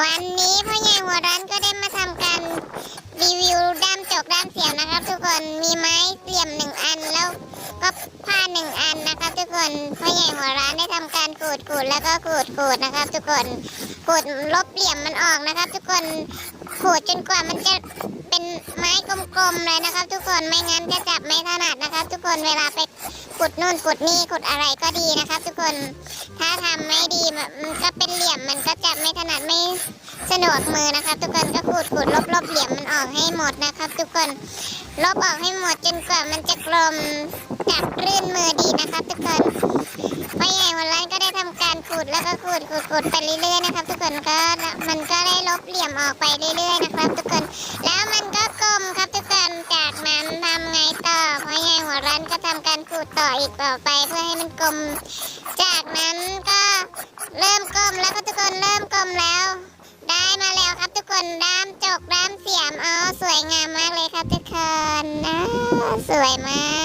วันนี้พ่อใหญ่หัวร้านก็ได้มาทำการรีวิวด้ามจกด้ามเสียมนะครับ ทุกคนมีไม้เหลี่ยมหนึ่งอันแล้วก็ผ้าหนึ่งอันนะครับ ทุกคนพ่อใหญ่หัวร้านได้ทำการขูดขูดแล้วก็ขูดขูดนะครับ ทุกคนขูดลบเหลี่ยมมันออกนะครับ ทุกคนขูดจนกว่ามันจะเป็นไม้กลมๆเลยนะครับ ทุกคนไม่งั้นจะจับไม่ถนัดนะครับ ทุกคนเวลาไปขุดนู่นขุดนี่ขุดอะไรก็ดีนะครับ ทุกคนถ้าทำไม่ดี สะดวกมือนะครับทุกคนก็ขูดขูดลบลบเหลี่ยมมันออกให้หมดนะครับ ทุกคนลบออกให้หมดจนกว่ามันจะกลมจับรื่นมือดีนะครับ ทุกคนพ่อใหญ่วันร้นก็ได้ทำการขูดแล้วก็ขูดขูดขูดไปเรื่อยๆนะครับ ทุกคนก็มันก็ได้ลบเหลี่ยมออกไปเรื่อยๆนะครับ ทุกคนแล้วมันก็กลมครับทุกคนจากนั้นทำไงต่อพ่อใหญ่หัวร้านก็ทำการขูดต่ออีกต่อไปเพื่อให้มันกลมจากนั้น แล้วครับทุกคนด้ามจกด้ามเสียมอ๋อสวยงามมากเลยครับทุกคนนะสวยมาก